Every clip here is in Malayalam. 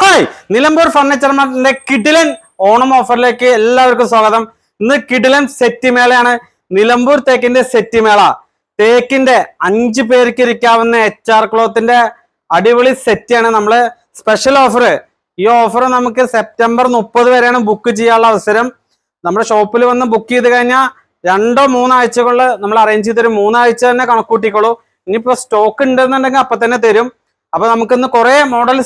ഹായ് നിലമ്പൂർ ഫർണിച്ചർ മാർട്ടിന്റെ കിഡിലൻ ഓണം ഓഫറിലേക്ക് എല്ലാവർക്കും സ്വാഗതം. ഇന്ന് കിഡിലൻ സെറ്റ് മേളയാണ്. നിലമ്പൂർ തേക്കിന്റെ സെറ്റ് മേള. തേക്കിന്റെ അഞ്ച് പേർക്ക് ഇരിക്കാവുന്ന എച്ച് ആർ ക്ലോത്തിന്റെ അടിപൊളി സെറ്റാണ് നമ്മൾ സ്പെഷ്യൽ ഓഫർ ഈ ഓഫർ നമുക്ക് സെപ്റ്റംബർ മുപ്പത് വരെയാണ് ബുക്ക് ചെയ്യാനുള്ള അവസരം. നമ്മുടെ ഷോപ്പിൽ വന്ന് ബുക്ക് ചെയ്ത് കഴിഞ്ഞാൽ രണ്ടോ മൂന്നാഴ്ചകളിൽ നമ്മൾ അറേഞ്ച് ചെയ്ത് തരും മൂന്നാഴ്ച തന്നെ കണക്കൂട്ടിക്കോളൂ. ഇനിയിപ്പോ സ്റ്റോക്ക് ഉണ്ടെന്നുണ്ടെങ്കിൽ അപ്പൊ തന്നെ തരും. അപ്പൊ നമുക്കിന്ന് കുറെ മോഡൽ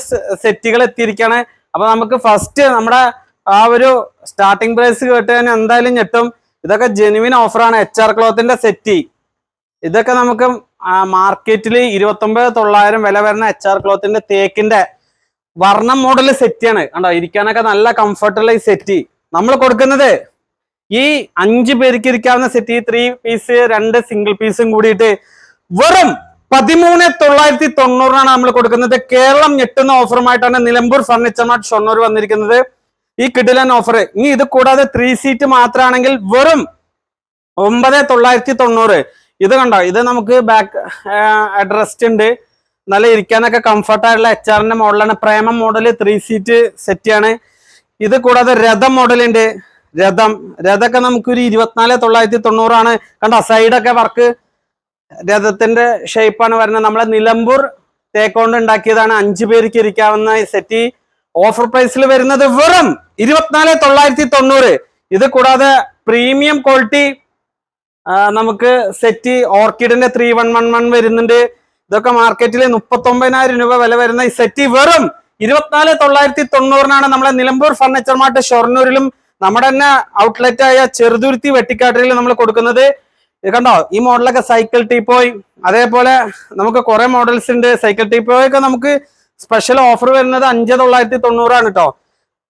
സെറ്റുകൾ എത്തിയിരിക്കുകയാണ് അപ്പൊ നമുക്ക് ഫസ്റ്റ് നമ്മുടെ ആ ഒരു സ്റ്റാർട്ടിംഗ് പ്രൈസ് കേട്ട് തന്നെ എന്തായാലും ഞെട്ടും. ഇതൊക്കെ ജെനുവിൻ ഓഫറാണ് എച്ച് ആർ ക്ലോത്തിന്റെ സെറ്റ് ഇതൊക്കെ നമുക്ക് മാർക്കറ്റിൽ ഇരുപത്തൊമ്പത് തൊള്ളായിരം വില വരുന്ന എച്ച് ആർ ക്ലോത്തിന്റെ തേക്കിന്റെ വർണം മോഡൽ സെറ്റിയാണ് കണ്ടോ? ഇരിക്കാനൊക്കെ നല്ല കംഫർട്ടുള്ള ഈ സെറ്റ് നമ്മൾ കൊടുക്കുന്നത് ഈ അഞ്ച് പേർക്ക് ഇരിക്കാവുന്ന സെറ്റ് ത്രീ പീസ് രണ്ട് സിംഗിൾ പീസും കൂടിയിട്ട് വെറും പതിമൂന്ന് തൊള്ളായിരത്തി തൊണ്ണൂറിനാണ് നമ്മൾ കൊടുക്കുന്നത്. കേരളം ഞെട്ടുന്ന ഓഫറുമായിട്ടാണ് നിലമ്പൂർ ഫർണിച്ചർ മാർട്ട് ഷൊർണൂർ വന്നിരിക്കുന്നത്. ഈ കിഡിലൻ ഓഫർ ഇനി ഇത് കൂടാതെ ത്രീ സീറ്റ് മാത്രമാണെങ്കിൽ വെറും ഒമ്പത് തൊള്ളായിരത്തി തൊണ്ണൂറ്. ഇത് കണ്ടോ? ഇത് നമുക്ക് ബാക്ക് അഡ്രസ്റ്റ് ഉണ്ട്. നല്ല ഇരിക്കാനൊക്കെ കംഫർട്ട് ആയിട്ടുള്ള എച്ച് ആറിന്റെ മോഡലാണ് പ്രേമ മോഡൽ ത്രീ സീറ്റ് സെറ്റ് ആണ്. ഇത് കൂടാതെ രഥം മോഡലുണ്ട് രഥം. രഥമൊക്കെ നമുക്കൊരു ഇരുപത്തിനാല് തൊള്ളായിരത്തി തൊണ്ണൂറാണ്. കണ്ടോ? സൈഡൊക്കെ വർക്ക് രഥത്തിന്റെ ഷേപ്പാണ് വരുന്നത്. നമ്മളെ നിലമ്പൂർ തേക്കോണ്ട് ഉണ്ടാക്കിയതാണ്. അഞ്ചു പേർക്ക് ഇരിക്കാവുന്ന സെറ്റി ഓഫർ പ്രൈസിൽ വരുന്നത് വെറും ഇരുപത്തിനാല് തൊള്ളായിരത്തി തൊണ്ണൂറ്. ഇത് കൂടാതെ പ്രീമിയം ക്വാളിറ്റി നമുക്ക് സെറ്റ് ഓർക്കിഡിന്റെ ത്രീ വൺ വൺ വൺ വരുന്നുണ്ട്. ഇതൊക്കെ മാർക്കറ്റിൽ മുപ്പത്തി ഒമ്പതിനായിരം രൂപ വില വരുന്ന ഈ സെറ്റ് വെറും ഇരുപത്തിനാല് തൊള്ളായിരത്തി തൊണ്ണൂറിനാണ് നമ്മളെ നിലമ്പൂർ ഫർണിച്ചർ മാർട്ട് ഷൊർണൂരിലും നമ്മുടെ തന്നെ ഔട്ട്ലെറ്റ് ആയ ചെറുതുരുത്തി വെട്ടിക്കാട്ടിലും നമ്മൾ കൊടുക്കുന്നത്. കണ്ടോ? ഈ മോഡലൊക്കെ സൈക്കിൾ ടീപ്പോയ് അതേപോലെ നമുക്ക് കുറെ മോഡൽസ് ഉണ്ട്. സൈക്കിൾ ടീപ്പോയ് ഒക്കെ നമുക്ക് സ്പെഷ്യൽ ഓഫർ വരുന്നത് അഞ്ച് തൊള്ളായിരത്തി തൊണ്ണൂറാണ് കേട്ടോ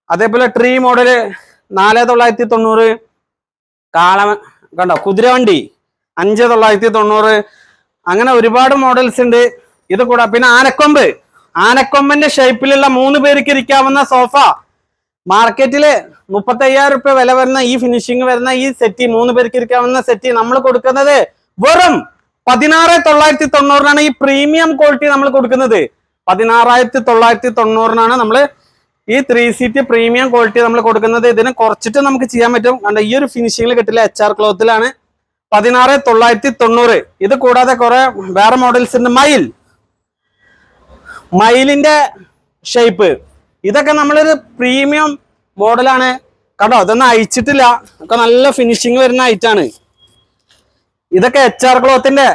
അതേപോലെ ട്രീ മോഡൽ നാല് തൊള്ളായിരത്തി തൊണ്ണൂറ്. കാള കണ്ടോ? കുതിരവണ്ടി അഞ്ച് തൊള്ളായിരത്തി തൊണ്ണൂറ്. അങ്ങനെ ഒരുപാട് മോഡൽസ് ഉണ്ട്. ഇത് കൂടാ പിന്നെ ആനക്കൊമ്പ്. ആനക്കൊമ്പന്റെ ഷേപ്പിലുള്ള മൂന്ന് പേർക്ക് ഇരിക്കാവുന്ന സോഫ മാർക്കറ്റിൽ മുപ്പത്തി അയ്യായിരം റുപ്യ വില വരുന്ന ഈ ഫിനിഷിംഗ് വരുന്ന ഈ സെറ്റി മൂന്ന് പേർക്ക് ഇരിക്കാവുന്ന സെറ്റി നമ്മൾ കൊടുക്കുന്നത് വെറും പതിനാറ് തൊള്ളായിരത്തി തൊണ്ണൂറിനാണ് ഈ പ്രീമിയം ക്വാളിറ്റി നമ്മൾ കൊടുക്കുന്നത്. പതിനാറായിരത്തി തൊള്ളായിരത്തി തൊണ്ണൂറിനാണ് നമ്മൾ ഈ ത്രീ സീറ്റ് പ്രീമിയം ക്വാളിറ്റി നമ്മൾ കൊടുക്കുന്നത്. ഇതിന് കുറച്ചിട്ട് നമുക്ക് ചെയ്യാൻ പറ്റും. കണ്ട ഈ ഒരു ഫിനിഷിംഗിൽ കിട്ടില്ല എച്ച് ആർ ക്ലോത്തിലാണ് പതിനാറ് തൊള്ളായിരത്തി തൊണ്ണൂറ് ഇത് കൂടാതെ കുറെ വേറെ മോഡൽസ് ഉണ്ട്. മയിൽ. മയിലിന്റെ ഷേപ്പ് ഇതൊക്കെ നമ്മളൊരു പ്രീമിയം മോഡലാണ് കേട്ടോ ഇതൊന്നും അയച്ചിട്ടില്ല ഒക്കെ നല്ല ഫിനിഷിങ് വരുന്ന ഐറ്റാണ് ഇതൊക്കെ എച്ച് ആർ ക്ലോത്തിന്റെ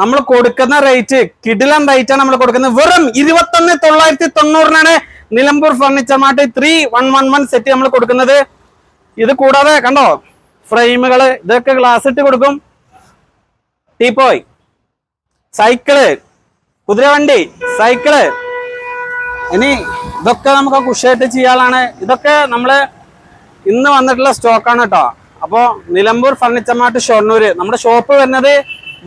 നമ്മൾ കൊടുക്കുന്ന റേറ്റ് കിഡിലൻ റേറ്റ് ആണ് നമ്മൾ കൊടുക്കുന്നത്. വെറും ഇരുപത്തൊന്ന് തൊള്ളായിരത്തി തൊണ്ണൂറിനാണ് Nilambur furniture mart three one one one set നമ്മൾ കൊടുക്കുന്നത്. ഇത് കൂടാതെ കണ്ടോ? ഫ്രെയിമുകൾ ഇതൊക്കെ ഗ്ലാസ് ഇട്ട് കൊടുക്കും. Teapoy cycle കുതിരവണ്ടി. സൈക്കിൾ ഇനി ഇതൊക്കെ നമുക്ക് കുഷായിട്ട് ചെയ്യാനാണ്. ഇതൊക്കെ നമ്മൾ ഇന്ന് വന്നിട്ടുള്ള സ്റ്റോക്കാണ് കേട്ടോ അപ്പോൾ നിലമ്പൂർ ഫർണിച്ചർ മാർട്ട് ഷൊർണൂര്. നമ്മുടെ ഷോപ്പ് വരുന്നത്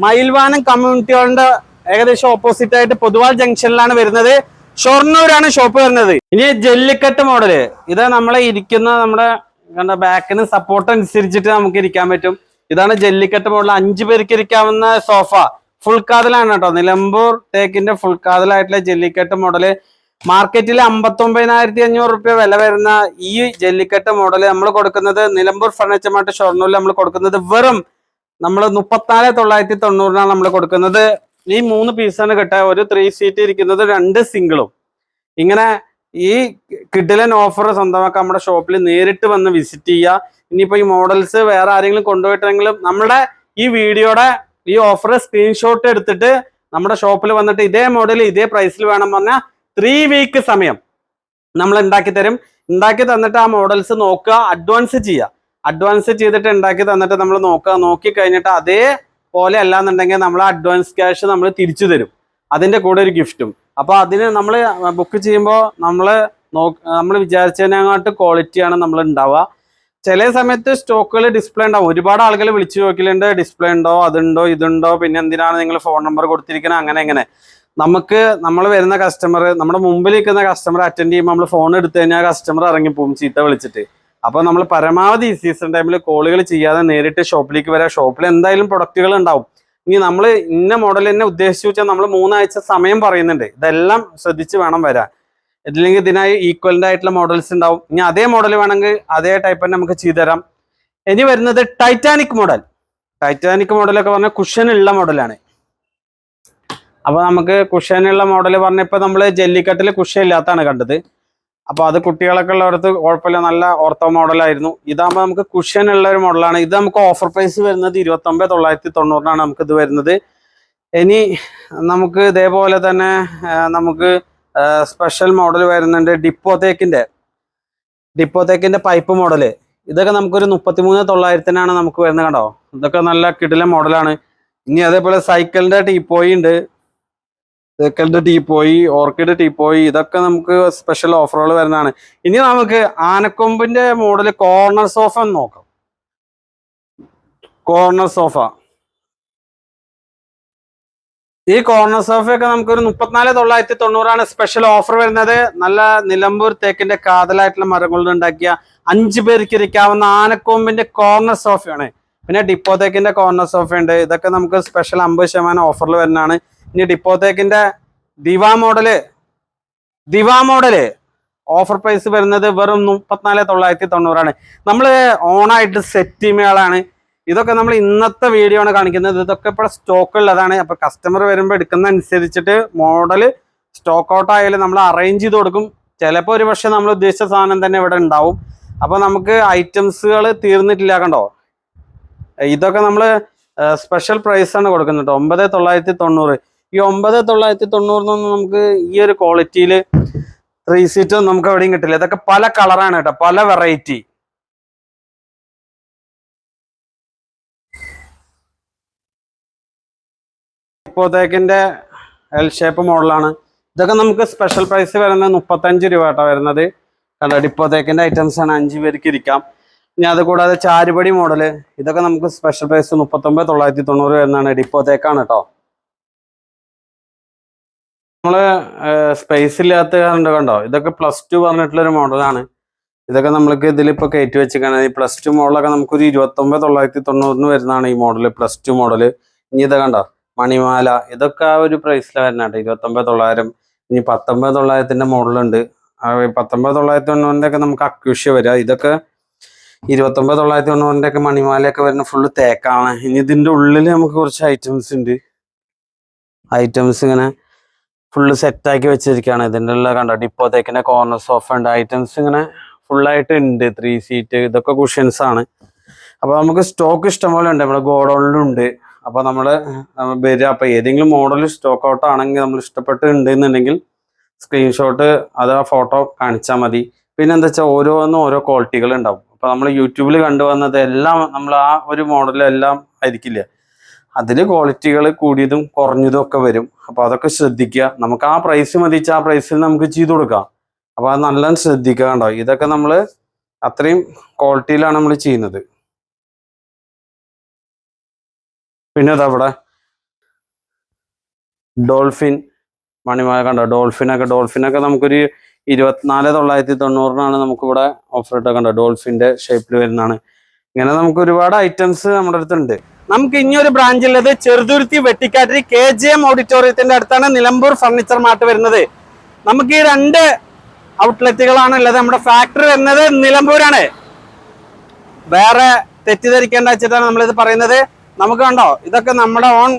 മയിൽവാനം കമ്മ്യൂണിറ്റി ഹാളിന്റെ ഏകദേശം ഓപ്പോസിറ്റ് ആയിട്ട് പൊതുവാൾ ജംഗ്ഷനിലാണ് വരുന്നത്. ഷൊർണൂരാണ് ഷോപ്പ് വരുന്നത്. ഇനി ജെല്ലിക്കെട്ട് മോഡൽ ഇത് നമ്മളെ ഇരിക്കുന്ന നമ്മുടെ ബാക്കിന് സപ്പോർട്ട് അനുസരിച്ചിട്ട് നമുക്ക് ഇരിക്കാൻ പറ്റും. ഇതാണ് ജെല്ലിക്കെട്ട് മോഡൽ അഞ്ചു പേർക്ക് ഇരിക്കാവുന്ന സോഫ ഫുൾ കാതലാണ് കേട്ടോ നിലമ്പൂർ തേക്കിന്റെ ഫുൾ കാതലായിട്ടുള്ള ജെല്ലിക്കെട്ട് മോഡൽ മാർക്കറ്റിൽ അമ്പത്തി ഒമ്പതിനായിരത്തി അഞ്ഞൂറ് റുപ്യ വില വരുന്ന ഈ ജെല്ലിക്കെട്ട് മോഡൽ നമ്മൾ കൊടുക്കുന്നത് നിലമ്പൂർ ഫർണിച്ചർ മാർട്ട് ഷൊർണൂരിൽ നമ്മൾ കൊടുക്കുന്നത് വെറും നമ്മൾ മുപ്പത്തിനാല് തൊള്ളായിരത്തി തൊണ്ണൂറിനാണ് നമ്മൾ കൊടുക്കുന്നത്. ഈ മൂന്ന് പീസാണ് കിട്ടുക ഒരു ത്രീ സീറ്റ് ഇരിക്കുന്നത് രണ്ട് സിംഗിളും ഇങ്ങനെ ഈ കിഡിലൻ ഓഫർ സ്വന്തമാക്കാൻ നമ്മുടെ ഷോപ്പിൽ നേരിട്ട് വന്ന് വിസിറ്റ് ചെയ്യുക. ഇനിയിപ്പോൾ ഈ മോഡൽസ് വേറെ ആരെങ്കിലും കൊണ്ടുപോയിട്ടെങ്കിലും നമ്മുടെ ഈ വീഡിയോയുടെ ഈ ഓഫർ സ്ക്രീൻഷോട്ട് എടുത്തിട്ട് നമ്മുടെ ഷോപ്പിൽ വന്നിട്ട് ഇതേ മോഡൽ ഇതേ പ്രൈസിൽ വേണം പറഞ്ഞാൽ ത്രീ വീക്ക് സമയം. നമ്മൾ ഉണ്ടാക്കി തരും? ഉണ്ടാക്കി തന്നിട്ട് ആ മോഡൽസ് നോക്കുക അഡ്വാൻസ് ചെയ്യുക. അഡ്വാൻസ് ചെയ്തിട്ട് ഉണ്ടാക്കി തന്നിട്ട് നമ്മൾ നോക്കുക. നോക്കി കഴിഞ്ഞിട്ട് അതേപോലെ അല്ലാന്നുണ്ടെങ്കിൽ നമ്മൾ അഡ്വാൻസ് ക്യാഷ് നമ്മൾ തിരിച്ചു തരും. അതിന്റെ കൂടെ ഒരു ഗിഫ്റ്റും അപ്പോൾ അതിന് നമ്മൾ ബുക്ക് ചെയ്യുമ്പോൾ നമ്മൾ നമ്മൾ വിചാരിച്ചതിനെങ്ങാട്ട് ക്വാളിറ്റിയാണ് നമ്മൾ ഉണ്ടാവുക. ചില സമയത്ത് സ്റ്റോക്കുകൾ ഡിസ്പ്ലേ ഉണ്ടാവും. ഒരുപാട് ആളുകൾ വിളിച്ചു നോക്കിയിട്ടുണ്ട് ഡിസ്പ്ലേ ഉണ്ടോ? അതുണ്ടോ? ഇതുണ്ടോ? പിന്നെ എന്തിനാണ് നിങ്ങൾ ഫോൺ നമ്പർ കൊടുത്തിരിക്കുന്നത് അങ്ങനെ എങ്ങനെ നമുക്ക് നമ്മൾ വരുന്ന കസ്റ്റമർ നമ്മുടെ മുമ്പിൽ നിൽക്കുന്ന കസ്റ്റമർ അറ്റൻഡ് ചെയ്യുമ്പോൾ നമ്മൾ ഫോൺ എടുത്തു കഴിഞ്ഞാൽ കസ്റ്റമർ ഇറങ്ങിപ്പോവും ചീത്ത വിളിച്ചിട്ട്. അപ്പോൾ നമ്മൾ പരമാവധി സീസൺ ടൈമിൽ കോളുകൾ ചെയ്യാതെ നേരിട്ട് ഷോപ്പിലേക്ക് വരാം. ഷോപ്പിൽ എന്തായാലും പ്രൊഡക്റ്റുകൾ ഉണ്ടാവും. ഇനി നമ്മൾ ഇന്ന മോഡൽ തന്നെ ഉദ്ദേശിച്ചു വെച്ചാൽ നമ്മൾ മൂന്നാഴ്ച സമയം പറയുന്നുണ്ട്. ഇതെല്ലാം ശ്രദ്ധിച്ച് വേണം വരാൻ ഇതില്ലെങ്കിൽ ഇതിനായി ഈക്വലന്റ് ആയിട്ടുള്ള മോഡൽസ് ഉണ്ടാവും. ഇനി അതേ മോഡൽ വേണമെങ്കിൽ അതേ ടൈപ്പ് തന്നെ നമുക്ക് ചെയ്തു തരാം. ഇനി വരുന്നത് ടൈറ്റാനിക് മോഡൽ ടൈറ്റാനിക് മോഡലൊക്കെ പറഞ്ഞാൽ കുഷൻ ഉള്ള മോഡലാണ് അപ്പൊ നമുക്ക് കുഷനുള്ള മോഡൽ പറഞ്ഞപ്പോൾ നമ്മൾ ജെല്ലിക്കട്ടിൽ കുഷൻ ഇല്ലാത്തതാണ് കണ്ടത്. അപ്പോൾ അത് കുട്ടികളൊക്കെ ഉള്ളവർക്ക് കുഴപ്പമില്ല നല്ല ഓർത്തോ മോഡലായിരുന്നു ഇതാകുമ്പോൾ നമുക്ക് ഉള്ള ഒരു മോഡലാണ് ഇത് നമുക്ക് ഓഫർ പ്രൈസ് വരുന്നത് ഇരുപത്തി ഒമ്പത് തൊള്ളായിരത്തി തൊണ്ണൂറിനാണ് നമുക്ക് ഇത് വരുന്നത്. ഇനി നമുക്ക് ഇതേപോലെ തന്നെ നമുക്ക് സ്പെഷ്യൽ മോഡൽ വരുന്നുണ്ട് ഡിപ്പോതേക്കിന്റെ ഡിപ്പോതേക്കിന്റെ പൈപ്പ് മോഡൽ ഇതൊക്കെ നമുക്കൊരു മുപ്പത്തിമൂന്ന് തൊള്ളായിരത്തിനാണ് നമുക്ക് വരുന്നത് കണ്ടോ? ഇതൊക്കെ നല്ല കിടിലം മോഡലാണ് ഇനി അതേപോലെ സൈക്കിളിന്റെ ടീപ്പോയി ഉണ്ട്. സൈക്കിളിന്റെ ടീപ്പോയി ഓർക്കിഡ് ടീപ്പോയി ഇതൊക്കെ നമുക്ക് സ്പെഷ്യൽ ഓഫറുകൾ വരുന്നതാണ്. ഇനി നമുക്ക് ആനക്കൊമ്പിന്റെ മോഡൽ കോർണർ സോഫ എന്ന് നോക്കാം. കോർണർ സോഫ ഈ കോർണർ സോഫയൊക്കെ നമുക്കൊരു മുപ്പത്തിനാല് തൊള്ളായിരത്തി തൊണ്ണൂറാണ് സ്പെഷ്യൽ ഓഫർ വരുന്നത്. നല്ല നിലമ്പൂർ തേക്കിന്റെ കാതലായിട്ടുള്ള മരം കൊണ്ട് ഉണ്ടാക്കിയ അഞ്ചു പേർക്ക് ഇരിക്കാവുന്ന ആനക്കൊമ്പിന്റെ കോർണർ സോഫയാണ് പിന്നെ ഡിപ്പോ തേക്കിന്റെ കോർണർ സോഫയുണ്ട് ഇതൊക്കെ നമുക്ക് സ്പെഷ്യൽ അമ്പത് ശതമാനം ഓഫറിൽ വരുന്നതാണ്. ഇനി ഡിപ്പോത്തേക്കിന്റെ Diva model Diva model. Offer price വരുന്നത് വെറും മുപ്പത്തിനാല് തൊള്ളായിരത്തി തൊണ്ണൂറാണ്. നമ്മൾ ഓണായിട്ട് സെറ്റ് മേളാണ് ഇതൊക്കെ നമ്മൾ ഇന്നത്തെ വീഡിയോ ആണ് കാണിക്കുന്നത്. ഇതൊക്കെ ഇപ്പോൾ സ്റ്റോക്ക് ഉള്ളതാണ് അപ്പൊ കസ്റ്റമർ വരുമ്പോൾ എടുക്കുന്ന അനുസരിച്ചിട്ട് മോഡൽ സ്റ്റോക്ക് ഔട്ട് ആയാലും നമ്മൾ അറേഞ്ച് ചെയ്ത് കൊടുക്കും. ചിലപ്പോൾ ഒരു പക്ഷെ നമ്മൾ ഉദ്ദേശിച്ച സാധനം തന്നെ ഇവിടെ ഉണ്ടാവും. അപ്പൊ നമുക്ക് ഐറ്റംസുകൾ തീർന്നിട്ടില്ല കണ്ടോ? ഇതൊക്കെ നമ്മൾ സ്പെഷ്യൽ പ്രൈസാണ് കൊടുക്കുന്നത് ഒമ്പത് തൊള്ളായിരത്തി തൊണ്ണൂറ്. ഈ ഒമ്പത് തൊള്ളായിരത്തി തൊണ്ണൂറിനൊന്നും നമുക്ക് ഈ ഒരു ക്വാളിറ്റിയിൽ ത്രീ സീറ്റ് നമുക്ക് എവിടെയും കിട്ടില്ല. ഇതൊക്കെ പല കളറാണ് കേട്ടോ. പല വെറൈറ്റി ഇപ്പോഴത്തേക്കിന്റെ എൽ ഷേപ്പ് മോഡലാണ് ഇതൊക്കെ നമുക്ക് സ്പെഷ്യൽ പ്രൈസ് വരുന്നത് മുപ്പത്തഞ്ച് രൂപ കേട്ടോ വരുന്നത്. കണ്ടോ? ഡിപ്പോത്തേക്കിന്റെ ഐറ്റംസ് ആണ്. അഞ്ച് പേർക്ക് ഇരിക്കാം. ഇനി അതുകൂടാതെ ചാരുപടി മോഡൽ ഇതൊക്കെ നമുക്ക് സ്പെഷ്യൽ പ്രൈസ് മുപ്പത്തൊമ്പത് തൊള്ളായിരത്തി തൊണ്ണൂറ് വരുന്നതാണ്. ഡിപ്പോത്തേക്കാണ് കേട്ടോ. നമ്മൾ സ്പേസ് ഇല്ലാത്ത കണ്ടോ കണ്ടോ? ഇതൊക്കെ പ്ലസ് ടു പറഞ്ഞിട്ടുള്ള ഒരു മോഡലാണ് ഇതൊക്കെ നമ്മൾക്ക് ഇതിലിപ്പോ കയറ്റി വെച്ചിരിക്കുകയാണ് ഈ പ്ലസ് ടു മോഡലൊക്കെ നമുക്കൊരു ഇരുപത്തൊമ്പത് തൊള്ളായിരത്തി തൊണ്ണൂറിന് വരുന്നതാണ് ഈ മോഡൽ പ്ലസ് ടു മോഡൽ ഇനി ഇതൊക്കെ കണ്ടോ? മണിമാല. ഇതൊക്കെ ആ ഒരു പ്രൈസിൽ വരുന്നുണ്ട് ഇരുപത്തൊമ്പത് തൊള്ളായിരം. ഇനി പത്തൊമ്പത് തൊള്ളായിരത്തിന്റെ മോഡലുണ്ട് പത്തൊമ്പത് തൊള്ളായിരത്തി തൊണ്ണൂറിന്റെ ഒക്കെ നമുക്ക് അക്യൂഷ്യ വരിക. ഇതൊക്കെ ഇരുപത്തൊമ്പത് തൊള്ളായിരത്തി തൊണ്ണൂറിന്റെ ഒക്കെ മണിമാലയൊക്കെ വരുന്ന ഫുള്ള് തേക്കാണ്. ഇനി ഇതിന്റെ ഉള്ളിൽ നമുക്ക് കുറച്ച് ഐറ്റംസ് ഉണ്ട്. ഐറ്റംസ് ഇങ്ങനെ ഫുള്ള് സെറ്റാക്കി വെച്ചിരിക്കുകയാണ്. ഇതിന്റെ എല്ലാം കണ്ടോ? ഡിപ്പോത്തേക്കിന്റെ കോർണർ സോഫ ഉണ്ട് ഐറ്റംസ് ഇങ്ങനെ ഫുള്ളായിട്ട് ഉണ്ട്. ത്രീ സീറ്റ് ഇതൊക്കെ കുഷ്യൻസ് ആണ്. അപ്പോൾ നമുക്ക് സ്റ്റോക്ക് ഇഷ്ടംപോലെ ഉണ്ട്. നമ്മുടെ ഗോഡൗണിലുണ്ട് അപ്പോൾ നമ്മൾ വരിക. അപ്പോൾ ഏതെങ്കിലും മോഡൽ സ്റ്റോക്ക് ഔട്ട് ആണെങ്കിൽ നമ്മൾ ഇഷ്ടപ്പെട്ട് ഉണ്ടെന്നുണ്ടെങ്കിൽ സ്ക്രീൻഷോട്ട് അത് ആ ഫോട്ടോ കാണിച്ചാൽ മതി. പിന്നെ എന്താ വെച്ചാൽ ഓരോന്നും ഓരോ ക്വാളിറ്റികൾ ഉണ്ടാവും. അപ്പൊ നമ്മൾ യൂട്യൂബിൽ കണ്ടുവന്നത് എല്ലാം നമ്മൾ ആ ഒരു മോഡലെല്ലാം ആയിരിക്കില്ല? അതിൽ ക്വാളിറ്റികൾ കൂടിയതും കുറഞ്ഞതും ഒക്കെ വരും. അപ്പോൾ അതൊക്കെ ശ്രദ്ധിക്കുക. നമുക്ക് ആ പ്രൈസ് മതിച്ച് ആ പ്രൈസിൽ നമുക്ക് ചെയ്തു കൊടുക്കാം. അപ്പോൾ അത് നല്ലോണം ശ്രദ്ധിക്കുക കണ്ടോ? ഇതൊക്കെ നമ്മൾ അത്രയും ക്വാളിറ്റിയിലാണ് നമ്മൾ ചെയ്യുന്നത്. പിന്നെ അതവിടെ ഡോൾഫിൻ മണിമായ കണ്ടോ? ഡോൾഫിനൊക്കെ ഡോൾഫിനൊക്കെ നമുക്കൊരു ഇരുപത്തിനാല് തൊള്ളായിരത്തി തൊണ്ണൂറിനാണ് നമുക്കിവിടെ ഓഫർ ഇട്ടൊക്കെ കണ്ടോ? ഡോൾഫിന്റെ ഷേപ്പിൽ വരുന്നതാണ്. ഇങ്ങനെ നമുക്ക് ഒരുപാട് ഐറ്റംസ് നമ്മുടെ അടുത്തുണ്ട്. നമുക്ക് ഇനിയൊരു ബ്രാഞ്ച് ഉള്ളത് Cheruthuruthy Vettikkattiri K J M ഓഡിറ്റോറിയത്തിന്റെ അടുത്താണ് നിലമ്പൂർ ഫർണിച്ചർ മാർട്ട് വരുന്നത്. നമുക്ക് ഈ രണ്ട് ഔട്ട്ലെറ്റുകളാണ് ഉള്ളത്. നമ്മുടെ ഫാക്ടറി വരുന്നത് നിലമ്പൂരാണ്. വേറെ തെറ്റിദ്ധരിക്കേണ്ട വെച്ചിട്ടാണ് നമ്മളിത് പറയുന്നത്. നമുക്ക് കണ്ടോ ഇതൊക്കെ നമ്മുടെ ഓൺ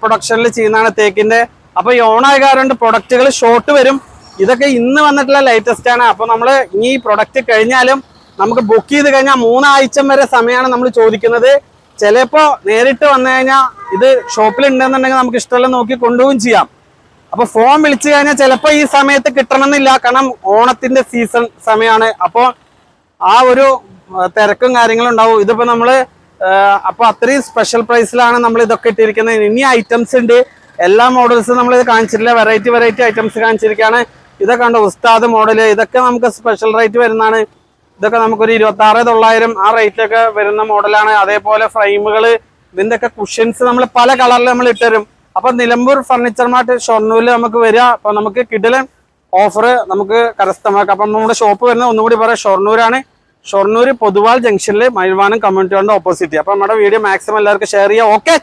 പ്രൊഡക്ഷനിൽ ചെയ്യുന്നതാണ് തേക്കിന്റെ. അപ്പൊ ഈ ഓണായ കാരണം പ്രൊഡക്റ്റുകൾ ഷോർട്ട് വരും. ഇതൊക്കെ ഇന്ന് വന്നിട്ടുള്ള ലേറ്റസ്റ്റ് ആണ്. അപ്പൊ നമ്മൾ ഇനി ഈ പ്രൊഡക്റ്റ് കഴിഞ്ഞാലും നമുക്ക് ബുക്ക് ചെയ്ത് കഴിഞ്ഞാൽ മൂന്നാഴ്ച വരെ സമയമാണ് നമ്മൾ ചോദിക്കുന്നത്. ചിലപ്പോ നേരിട്ട് വന്നു കഴിഞ്ഞാൽ ഇത് ഷോപ്പിൽ ഉണ്ടെന്നുണ്ടെങ്കിൽ നമുക്ക് ഇഷ്ടമല്ല നോക്കി കൊണ്ടുപോകും ചെയ്യാം. അപ്പൊ ഫോൺ വിളിച്ചു കഴിഞ്ഞാൽ ചിലപ്പോ ഈ സമയത്ത് കിട്ടണമെന്നില്ല. കാരണം ഓണത്തിന്റെ സീസൺ സമയമാണ് അപ്പോ ആ ഒരു തിരക്കും കാര്യങ്ങളും ഉണ്ടാവും. ഇതിപ്പോ നമ്മൾ അപ്പൊ അത്രയും സ്പെഷ്യൽ പ്രൈസിലാണ് നമ്മൾ ഇതൊക്കെ ഇട്ടിരിക്കുന്നത്. ഇനി ഐറ്റംസ് ഉണ്ട്. എല്ലാ മോഡൽസും നമ്മൾ ഇത് കാണിച്ചിട്ടില്ല. വെറൈറ്റി വെറൈറ്റി ഐറ്റംസ് കാണിച്ചിരിക്കുകയാണ്. ഇതൊക്കെ ഉണ്ട് ഉസ്താദ് മോഡൽ ഇതൊക്കെ നമുക്ക് സ്പെഷ്യൽ റേറ്റ് വരുന്നതാണ്. ഇതൊക്കെ നമുക്കൊരു ഇരുപത്തി ആറ് തൊള്ളായിരം ആ റേറ്റിലൊക്കെ വരുന്ന മോഡലാണ് അതേപോലെ ഫ്രെയിമുകൾ ഇതിന്റെ ഒക്കെ കുഷ്യൻസ് നമ്മൾ പല കളറിൽ നമ്മൾ ഇട്ടുതരും. അപ്പൊ നിലമ്പൂർ ഫർണിച്ചർ മാർട്ട് ഷൊർണൂരിൽ നമുക്ക് വരിക. അപ്പൊ നമുക്ക് കിടിലൻ ഓഫർ നമുക്ക് കരസ്ഥമാക്കാം. അപ്പം നമ്മുടെ ഷോപ്പ് വരുന്നത് ഒന്നുകൂടി പറയാം. ഷൊർണൂരാണ്. ഷൊർണൂർ പൊതുവാൾ ജംഗ്ഷനിൽ മയിൽവാനം കമ്മ്യൂണിറ്റി ഓപ്പോസിറ്റ് അപ്പൊ നമ്മുടെ വീഡിയോ മാക്സിമം എല്ലാവർക്കും ഷെയർ ചെയ്യാം ഓക്കെ